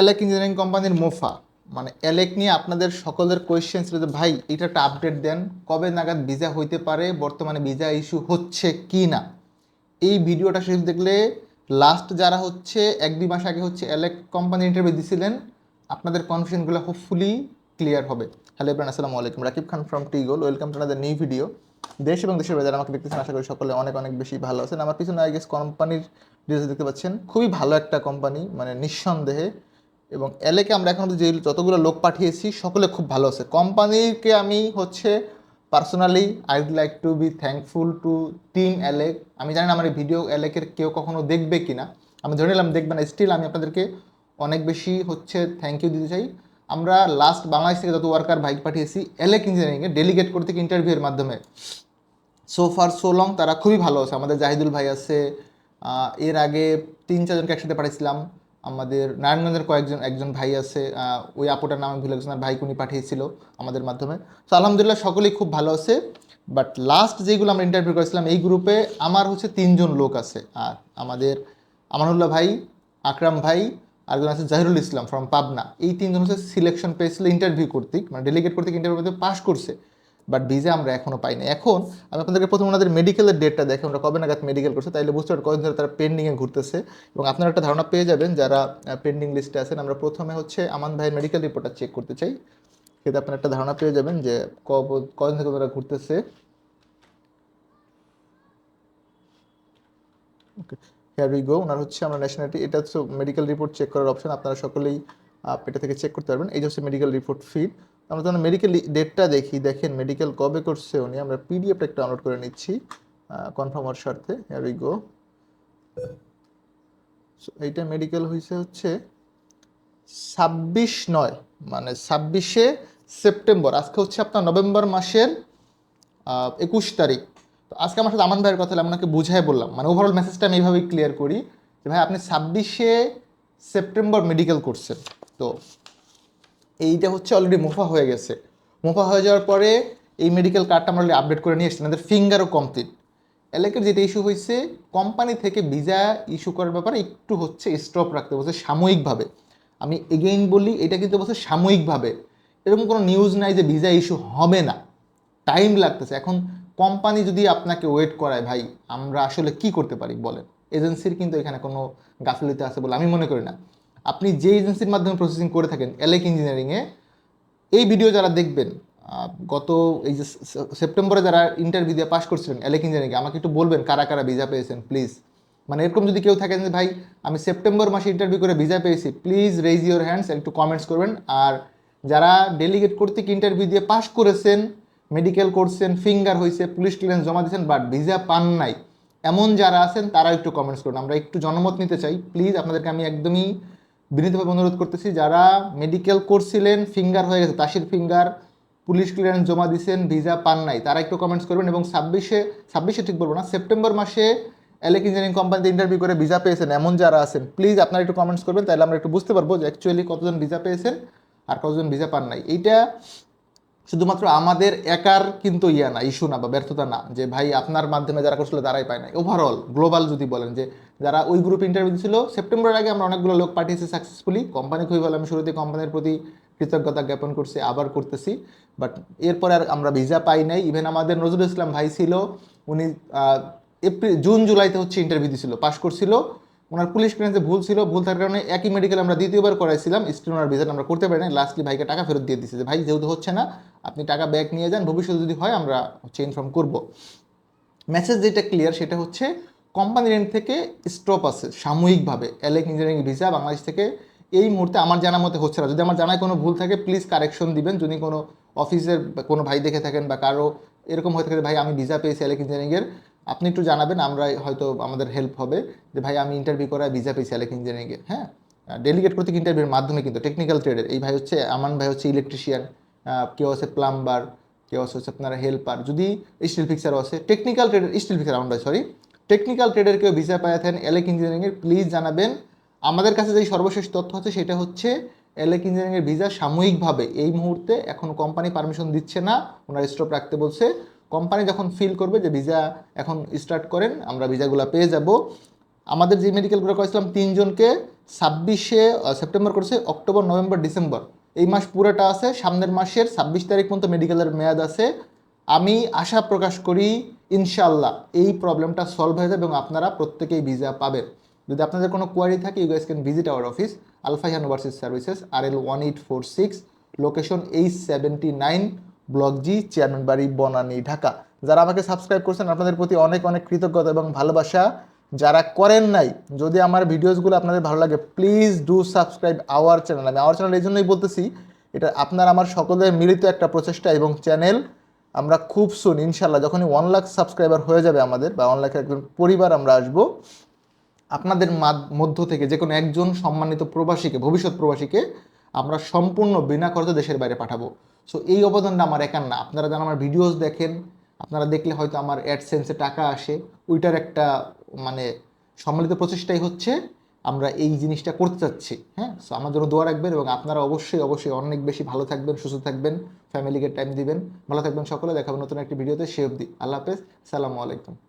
এলেক engineering কোম্পানির মোফা। মানে এলেক নিয়ে আপনাদের সকলের কোয়েশ্চেন ছিল যে, ভাই, এটা একটা আপডেট দেন, কবে নাগাদ ভিসা হইতে পারে, বর্তমানে ভিসা ইস্যু হচ্ছে কি না? এই ভিডিওটা শেষ দেখলে লাস্ট যারা হচ্ছে, এক দুই মাস আগে হচ্ছে এলেক কোম্পানি ইন্টারভিউ দিছিলেন, আপনাদের কনফিউশনগুলো হোপফুলি ক্লিয়ার হবে। হ্যালো এবার আসসালামু আলাইকুম। Rakib Khan from টিগোল welcome to another new video দেশ এবং দেশের যারা আমাকে দেখতেছেন, আশা করি সকলে অনেক অনেক বেশি ভালো আছেন। আমার পিছনে আই গেস কোম্পানির ডিটেলস দেখতে পাচ্ছেন। খুবই ভালো একটা কোম্পানি মানে নিঃসন্দেহে এবং এলেকে আমরা এখন যে যতগুলো লোক পাঠিয়েছি, সকলে খুব ভালো আছে। কোম্পানিকে আমি হচ্ছে personally I would like to be thankful to team ALEC আমি জানি না আমার এই ভিডিও এলেকের কেউ কখনো দেখবে কি না আমি ধরে নিলাম দেখবে না। স্টিল আমি আপনাদেরকে অনেক বেশি হচ্ছে থ্যাংক ইউ দিতে চাই। আমরা লাস্ট বাংলাদেশ থেকে যত ওয়ার্কার বাইক পাঠিয়েছি এলেক ইঞ্জিনিয়ারিংয়ে ডেলিগেট করতে ইন্টারভিউয়ের মাধ্যমে। সো ফার সো লং তারা খুবই ভালো আছে। আমাদের জাহিদুল ভাই আছে এর আগে তিন, চারজনকে একসাথে পাঠিয়েছিলাম আমাদের নারায়ণগঞ্জের কয়েকজন, একজন ভাই আছে ওই আপুটার নাম ভুলে গেছি ভাই কুনি পাঠিয়েছিল আমাদের মাধ্যমে। তো আলহামদুলিল্লাহ সকলেই খুব ভালো আছে বাট লাস্ট যেগুলো আমরা ইন্টারভিউ করেছিলাম, এই গ্রুপে আমার হচ্ছে তিনজন লোক আছে। আর আমাদের আমানুল্লাহ ভাই, আকরাম ভাই, আরেকজন আছে জাহিরুল ইসলাম ফ্রম পাবনা। এই তিনজন হচ্ছে সিলেকশন পেয়েছিল ইন্টারভিউ কর্তৃক মানে ডেলিগেট কর্তৃক ইন্টারভিউ পাস করছে। বাট ভিসা আমরা এখনও পাইনি। এখন আমি আপনাদেরকে প্রথম ওনাদের মেডিকেলের ডেটটা দেখে আমরা কবে নাগাদ মেডিকেল করছে, তাইলে বুঝতে পারবেন কদিন ধরে তারা পেন্ডিংয়ে ঘুরতেছে। এবং আপনারা একটা ধারণা পেয়ে যাবেন, যারা পেন্ডিং লিস্টে আছেন, আমরা প্রথমে হচ্ছে আমান ভাইয়ের মেডিকেল রিপোর্টটা চেক করতে চাই। সেটা আপনারা একটা ধারণা পেয়ে যাবেন যে কদিন থেকে ওনারা ঘুরতেছে। ওকে হেয়ার উই গো ওনার হচ্ছে আমরা ন্যাশনালিটি এটা হচ্ছে মেডিকেল রিপোর্ট চেক করার অপশন আপনারা সকলেই এটা থেকে চেক করতে পারবেন। এই যে হচ্ছে মেডিকেল রিপোর্ট ফিড আমরা যখন মেডিকেল ডেটটা দেখি, দেখেন মেডিকেল কবে করছে উনি। আমরা পিডিএফটা একটা ডাউনলোড করে নিচ্ছি। কনফার্ম হওয়ার স্বার্থে। হেয়ার উই গো এইটা মেডিকেল হয়েছে হচ্ছে ছাব্বিশ নয় মানে ছাব্বিশে সেপ্টেম্বর। আজকে হচ্ছে আপনার নভেম্বর মাসের একুশ তারিখ। তো আজকে আমার সাথে আমান ভাইয়ের কথা আপনাকে বুঝাই বললাম। মানে ওভারঅল মেসেজটা আমি এইভাবেই ক্লিয়ার করি যে, ভাই, আপনি ছাব্বিশে সেপ্টেম্বর মেডিকেল করছেন। তো এইটা হচ্ছে অলরেডি মোফা হয়ে গেছে। মোফা হয়ে যাওয়ার পরে এই মেডিকেল কার্ডটা আমরা আপডেট করে নিয়ে এসেছি আমাদের ফিঙ্গারও কমপ্লিট এলাকার যেটা ইস্যু হয়েছে কোম্পানি থেকে ভিসা ইস্যু করার ব্যাপারে একটু হচ্ছে স্টপ রাখতে বলছে সাময়িকভাবে। আমি এগেইন বলি, এটা কিন্তু বলছে সাময়িকভাবে। এরকম কোনো নিউজ নাই যে ভিসা ইস্যু হবে না। টাইম লাগতেছে। এখন কোম্পানি যদি আপনাকে ওয়েট করায়, ভাই, আমরা আসলে কি করতে পারি? বলেন। এজেন্সির কিন্তু এখানে কোনো গাফিলতি আছে বলে আমি মনে করি না। আপনি যে এজেন্সির মাধ্যমে প্রসেসিং করে থাকেন এলেক ইঞ্জিনিয়ারিংয়ে এই ভিডিও যারা দেখবেন গত এই যে সেপ্টেম্বরে যারা ইন্টারভিউ দিয়ে পাস করছিলেন এলেক ইঞ্জিনিয়ারিংয়ে আমাকে একটু বলবেন কারা কারা ভিসা পেয়েছেন প্লিজ মানে এরকম যদি কেউ থাকেন যে, ভাই, আমি সেপ্টেম্বর মাসে ইন্টারভিউ করে ভিসা পেয়েছি প্লিজ রেজ ইউর হ্যান্ডস একটু কমেন্টস করবেন। আর যারা ডেলিগেট কর্তৃক ইন্টারভিউ দিয়ে পাস করেছেন মেডিকেল করছেন ফিঙ্গার হয়েছে পুলিশ ক্লিয়ারেন্স জমা দিয়েছেন বাট ভিসা পান নাই, এমন যারা আছেন তারা একটু কমেন্টস করুন। আমরা একটু জনমত নিতে চাই। প্লিজ আপনাদেরকে আমি একদমই বিনীতভাবে অনুরোধ করতেছি, যারা মেডিকেল করছিলেন ফিঙ্গার হয়ে গেছে, তাসির ফিঙ্গার পুলিশ ক্লিয়ারেন্স জমা দিয়েছেন ভিসা পান নাই, তারা একটু কমেন্টস করবেন এবং ছাব্বিশে ছাব্বিশে ঠিক বলব না, সেপ্টেম্বর মাসে এলেক ইঞ্জিনিয়ারিং কোম্পানিতে ইন্টারভিউ করে ভিসা পেয়েছেন, এমন যারা আছেন প্লিজ আপনারা একটু কমেন্টস করবেন, তাহলে আমরা একটু বুঝতে পারব যে অ্যাকচুয়ালি কতজন ভিসা পেয়েছেন আর কতজন ভিসা পান নাই। এইটা শুধুমাত্র আমাদের একার কিন্তু ইয়া না ইস্যু না বা ব্যর্থতা না, যে ভাই আপনার মাধ্যমে যারা করছিল তারাই পায় না ওভারঅল গ্লোবাল যদি বলেন যে যারা ওই গ্রুপে ইন্টারভিউ ছিল সেপ্টেম্বরের আগে আমরা অনেকগুলো লোক পাঠিয়েছি সাকসেসফুলি কোম্পানি খুবই ভালো, আমি শুরুতে কোম্পানির প্রতি কৃতজ্ঞতা জ্ঞাপন করছি, আবার করতেছি। বাট এরপরে আর আমরা ভিসা পাই নাই। ইভেন আমাদের নজরুল ইসলাম ভাই ছিল, উনি এপ্রিল, জুন, জুলাইতে হচ্ছে ইন্টারভিউ দিছিল পাশ করছিল। ওনার পুলিশ ক্লিয়ারেন্সে ভুল ছিল, ভুল থাকার কারণে একই মেডিকেল আমরা দ্বিতীয়বার করাইছিলাম স্টিল ওনার ভিসাটা আমরা করতে পারি না লাস্টলি ভাইকে টাকা ফেরত দিয়ে দিচ্ছে যে, ভাই, যেহেতু হচ্ছে না, আপনি টাকা ব্যাক নিয়ে যান, ভবিষ্যতে যদি হয় আমরা হচ্ছে ইনফর্ম করব। মেসেজ যেটা ক্লিয়ার সেটা হচ্ছে কোম্পানির এন্ড থেকে স্টপ আছে, সাময়িকভাবে। এলেক ইঞ্জিনিয়ারিং ভিসা বাংলাদেশ থেকে এই মুহূর্তে আমার জানা মতে হচ্ছে না। যদি আমার জানায় কোনো ভুল থাকে প্লিজ কারেকশন দিবেন। যদি কোনো অফিসের কোনো ভাই দেখে থাকেন বা কারও এরকম হয়ে থাকে ভাই, আমি ভিসা পেয়েছি এলেক ইঞ্জিনিয়ারিংয়ের আপনি একটু জানাবেন আমরা হয়তো আমাদের হেল্প হবে। যে ভাই, আমি ইন্টারভিউ করায় ভিসা পেয়েছি এলেক ইঞ্জিনিয়ারিংয়ে হ্যাঁ? ডেলিগেট করতে ইন্টারভিউর মাধ্যমে কিন্তু টেকনিক্যাল ট্রেডের এই ভাই হচ্ছে, আমান ভাই হচ্ছে ইলেকট্রিশিয়ান কেউ আছে প্লাম্বার কেউ আছে হচ্ছে আপনার হেল্পার যদি স্টিল ফিক্সারও আছে টেকনিক্যাল ট্রেডের স্টিল ফিক্সার আমার সরি টেকনিক্যাল ট্রেডের কেউ ভিসা থাকেন এলেক ইঞ্জিনিয়ারিংয়ের প্লিজ জানাবেন। আমাদের কাছে যেই সর্বশেষ তথ্য আছে, সেটা হচ্ছে এলেক ইঞ্জিনিয়ারিংয়ের ভিসা সাময়িকভাবে এই মুহূর্তে এখন কোম্পানি পারমিশন দিচ্ছে না, ওনার স্টপ রাখতে বলছে। কোম্পানি যখন ফিল করবে যে ভিসা এখন স্টার্ট করেন, আমরা ভিসাগুলো পেয়ে যাব। আমাদের যে মেডিকেলগুলো করেছিলাম, তিনজনকে ছাব্বিশে সেপ্টেম্বর করছে, অক্টোবর, নভেম্বর, ডিসেম্বর। এই মাস পুরোটা আছে, সামনের মাসের ছাব্বিশ তারিখ পর্যন্ত মেডিকেলের মেয়াদ আছে। আমি আশা প্রকাশ করি ইনশাল্লাহ এই প্রবলেমটা সলভ হয়ে যাবে এবং আপনারা প্রত্যেকেই ভিসা পাবেন। যদি আপনাদের কোনো কোয়ারি থাকে you guys can visit our office Alfaihan overseas services R L one eight four six location H seventy nine block G chairman Bari, Banani, Dhaka. যারা আমাকে সাবস্ক্রাইব করছেন, আপনাদের প্রতি অনেক অনেক কৃতজ্ঞতা এবং ভালোবাসা। যারা করেন নাই, যদি আমার ভিডিওসগুলো আপনাদের ভালো লাগে please do subscribe our channel আমি আওয়ার চ্যানেল এই জন্যই বলতেছি, এটা আপনার, আমার সকলের মিলিত একটা প্রচেষ্টা এবং চ্যানেল আমরা খুব সুন ইনশাল্লাহ যখনই ওয়ান লাখ সাবস্ক্রাইবার হয়ে যাবে আমাদের, বা ওয়ান লাখের একজন পরিবার আমরা আসব, আপনাদের মধ্য থেকে যে কোনো একজন সম্মানিত প্রবাসীকে, ভবিষ্যৎ প্রবাসীকে, আমরা সম্পূর্ণ বিনা খরচে দেশের বাইরে পাঠাবো। সো এই অবদানটা আমার একার না। আপনারা যারা আমার ভিডিওস দেখেন, আপনারা দেখলে হয়তো আমার অ্যাডসেন্সে টাকা আসে। ওইটার একটা মানে সম্মিলিত প্রচেষ্টাই হচ্ছে আমরা এই জিনিসটা করতে চাচ্ছি হ্যাঁ? সো আমার জন্য দোয়া রাখবেন এবং আপনারা অবশ্যই অবশ্যই অনেক বেশি ভালো থাকবেন, সুস্থ থাকবেন ফ্যামিলিকে টাইম দিবেন। ভালো থাকবেন সকলে। দেখাবেন নতুন একটি ভিডিওতে সে অবধি। আল্লাহ হাফেজ। সালামু আলাইকুম।